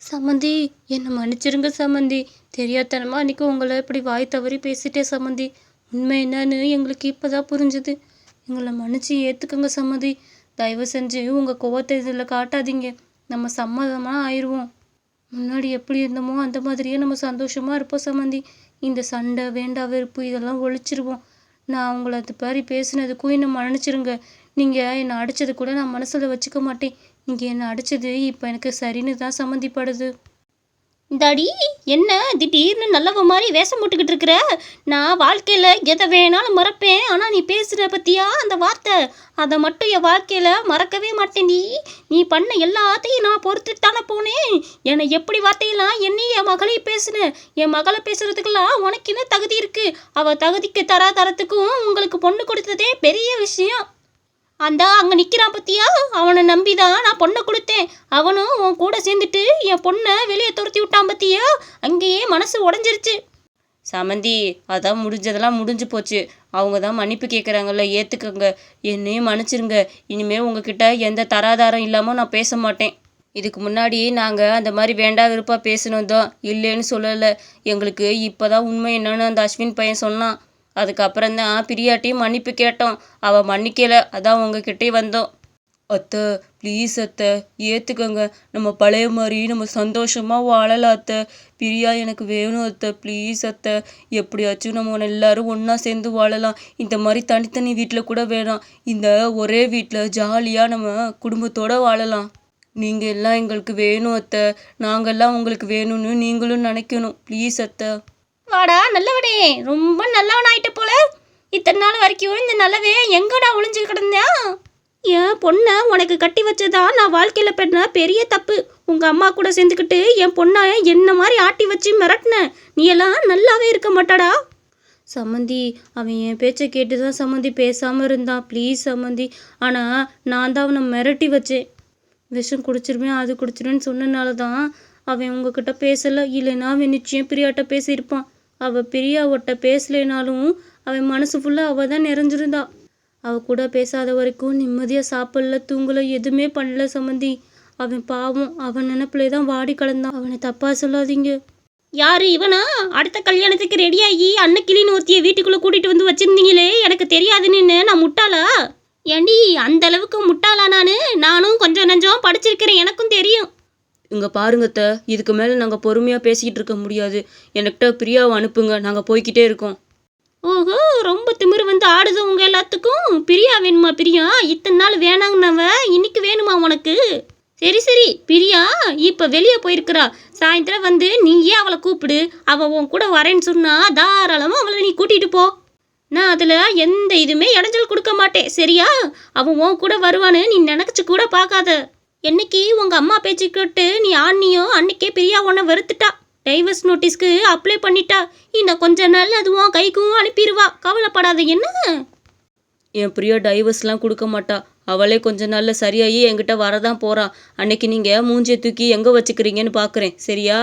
சம்மந்தி என்னை மன்னிச்சிருங்க சம்மந்தி தெரியாதனமா அன்னைக்கு உங்களை இப்படி வாய் தவறி பேசிட்டேன் சம்மந்தி உண்மை என்னன்னு எங்களுக்கு இப்போ தான் புரிஞ்சுது. எங்களை மன்னிச்சு ஏற்றுக்குங்க சம்மந்தி தயவு செஞ்சு உங்கள் கோவத்தை இதில் காட்டாதீங்க. நம்ம சம்மதமாக ஆயிடுவோம் முன்னாடி எப்படி இருந்தோமோ அந்த மாதிரியே நம்ம சந்தோஷமாக இருப்போம் சம்மந்தி இந்த சண்டை வேண்டா வெறுப்பு இதெல்லாம் ஒழிச்சிருவோம். நான் உங்களை அது மாதிரி பேசினதுக்கும் என்னை மன்னிச்சிருங்க. நீங்கள் என்னை அடித்தது கூட நான் மனசில் வச்சுக்க மாட்டேன். நீங்கள் என்னை அடித்தது இப்போ எனக்கு சரின்னு தான் சம்மந்திப்படுது. இந்தாடி என்ன திடீர்னு நல்லவ மாதிரி வேஷம் போட்டுக்கிட்டு இருக்கிற? நான் வாழ்க்கையில் எதை வேணாலும் மறப்பேன். ஆனால் நீ பேசுகிற பற்றியா அந்த வார்த்தை? அதை மட்டும் என் வாழ்க்கையில் மறக்கவே மாட்டேன் நீ. நீ பண்ண எல்லாத்தையும் நான் பொறுத்துட்டு தானே போனேன். என்னை எப்படி வார்த்தையெல்லாம் என்னை என் மகளையும் பேசுனேன் என் மகளை பேசுகிறதுக்கெல்லாம் உனக்கு என்ன தகுதி இருக்குது அவள் தகுதிக்கு தரா தரத்துக்கும் உங்களுக்கு பொண்ணு கொடுத்ததே பெரிய விஷயம். அந்த அங்கே நிற்கிறான் பத்தியா? அவனை நம்பி தான் நான் பொண்ணை கொடுத்தேன். அவனும் உன் கூட சேர்ந்துட்டு என் பொண்ணை வெளியே துரத்தி விட்டான் பத்தியா? அங்கேயே மனசு உடஞ்சிருச்சு. சமந்தி அதான் முடிஞ்சதெல்லாம் முடிஞ்சு போச்சு. அவங்க தான் மன்னிப்பு கேட்குறாங்கல்ல ஏற்றுக்கங்க என்னையும் மன்னிச்சிருங்க. இனிமேல் உங்ககிட்ட எந்த தராதாரம் இல்லாமல் நான் பேச மாட்டேன். இதுக்கு முன்னாடி நாங்கள் அந்த மாதிரி வேண்டா விருப்பாக பேசினோம் தான் இல்லைன்னு சொல்லலை. எங்களுக்கு இப்போ தான் உண்மை என்னன்னு அந்த அஸ்வின் பையன் சொன்னான். அதுக்கப்புறம் தான் பிரியாட்டியும் மன்னிப்பு கேட்டோம். அவள் மன்னிக்கலை. அதான் உங்ககிட்டே வந்தோம். அத்தை ப்ளீஸ் அத்தை ஏற்றுக்கங்க நம்ம பழைய மாதிரி நம்ம சந்தோஷமாக வாழலாம் அத்தை. பிரியா எனக்கு வேணும் அத்தை. ப்ளீஸ் அத்தை. எப்படியாச்சும் நம்ம எல்லாரும் ஒன்றா சேர்ந்து வாழலாம். இந்த மாதிரி தனித்தனி வீட்டில் கூட வேணாம். இந்த ஒரே வீட்டில் ஜாலியாக நம்ம குடும்பத்தோடு வாழலாம். நீங்கள் எல்லாம் எங்களுக்கு வேணும் அத்தை. நாங்கள்லாம் உங்களுக்கு வேணும்னு நீங்களும் நினைக்கணும். ப்ளீஸ் அத்தை. வாடா நல்லவனே. ரொம்ப நல்லவன் ஆயிட்ட போல. இத்தனை நாள் வரைக்கும் இந்த நல்லவே எங்கடா ஒளிஞ்சு கிடந்தா? என் பொண்ணை உனக்கு கட்டி வச்சதா? நான் வாழ்க்கையில் பண்ண பெரிய தப்பு. உங்கள் அம்மா கூட சேர்ந்துக்கிட்டு என் பொண்ணை என்ன மாதிரி ஆட்டி வச்சு மிரட்டினேன் நீ எல்லாம் நல்லாவே இருக்க மாட்டாடா. சம்மந்தி அவன் என் பேச்சை கேட்டு தான் சம்மந்தி பேசாமல் இருந்தான் ப்ளீஸ் சம்மந்தி ஆனால் நான் தான் அவனை மிரட்டி வச்சேன். விஷம் குடிச்சிருவேன் அது குடிச்சிருவேன்னு சொன்னனால தான் அவன் உங்ககிட்ட பேசலை. இல்லைன்னா அவன் நிச்சயம் பிரியாட்ட பேசியிருப்பான். அவள் பிரியாவட்ட பேசலைனாலும் அவன் மனசு ஃபுல்லாக அவள் தான் நிறைஞ்சிருந்தா. அவள் கூட பேசாத வரைக்கும் நிம்மதியாக சாப்பிடல தூங்கல எதுவுமே பண்ணல சம்மந்தி அவன் பாவம் அவன் நினப்பிலே தான் வாடி கலந்தான். அவனை தப்பாக சொல்லாதீங்க. யாரு இவனா? அடுத்த கல்யாணத்துக்கு ரெடியாகி அன்னக்கிளின்னு ஒருத்திய வீட்டுக்குள்ளே கூட்டிகிட்டு வந்து வச்சிருந்தீங்களே? எனக்கு தெரியாதுன்னு நான் முட்டாளா? ஏண்டி அந்த அளவுக்கு முட்டாளா நான்? நானும் கொஞ்சம் நஞ்சம் படிச்சிருக்கிறேன். எனக்கும் தெரியும். இங்கே பாருங்கத்தை இதுக்கு மேலே நாங்கள் பொறுமையாக பேசிக்கிட்டு இருக்க முடியாது. எனக்கிட்ட பிரியாவை அனுப்புங்க நாங்கள் போய்க்கிட்டே இருக்கோம். ஓஹோ ரொம்ப திமிரு வந்து ஆடுது உங்கள் எல்லாத்துக்கும். பிரியா வேணுமா பிரியா? இத்தனை நாள் வேணாங்கனவ இன்னைக்கு வேணுமா உனக்கு? சரி சரி பிரியா இப்போ வெளியே போயிருக்கிறா. சாயந்தரம் வந்து நீயே அவளை கூப்பிடு. அவள் உன் கூட வரேன்னு சொன்னா தாராளமாக அவளை நீ கூட்டிகிட்டு போ. நான் அதில் எந்த இதுவுமே இடைஞ்சல் கொடுக்க மாட்டேன் சரியா? அவன் உன் கூட வருவான்னு நீ நினச்சி கூட பார்க்காத. என்னைக்கு உங்கள் அம்மா பேச்சு கேட்டு நீ ஆண்ணியோ அன்னைக்கே பிரியா உன்னை வெறுத்துட்டா. டைவர்ஸ் நோட்டீஸ்க்கு அப்ளை பண்ணிட்டா. இன்னும் கொஞ்ச நாள் அதுவும் கைக்கும் அனுப்பிடுவா கவலைப்படாத என்ன? என் பிரியா டைவர்ஸ்லாம் கொடுக்க மாட்டா. அவளே கொஞ்ச நாளில் சரியாகி என்கிட்ட வரதான் போகிறான் அன்னைக்கு நீங்கள் மூஞ்சியை தூக்கி எங்கே வச்சுக்கிறீங்கன்னு பார்க்குறேன் சரியா?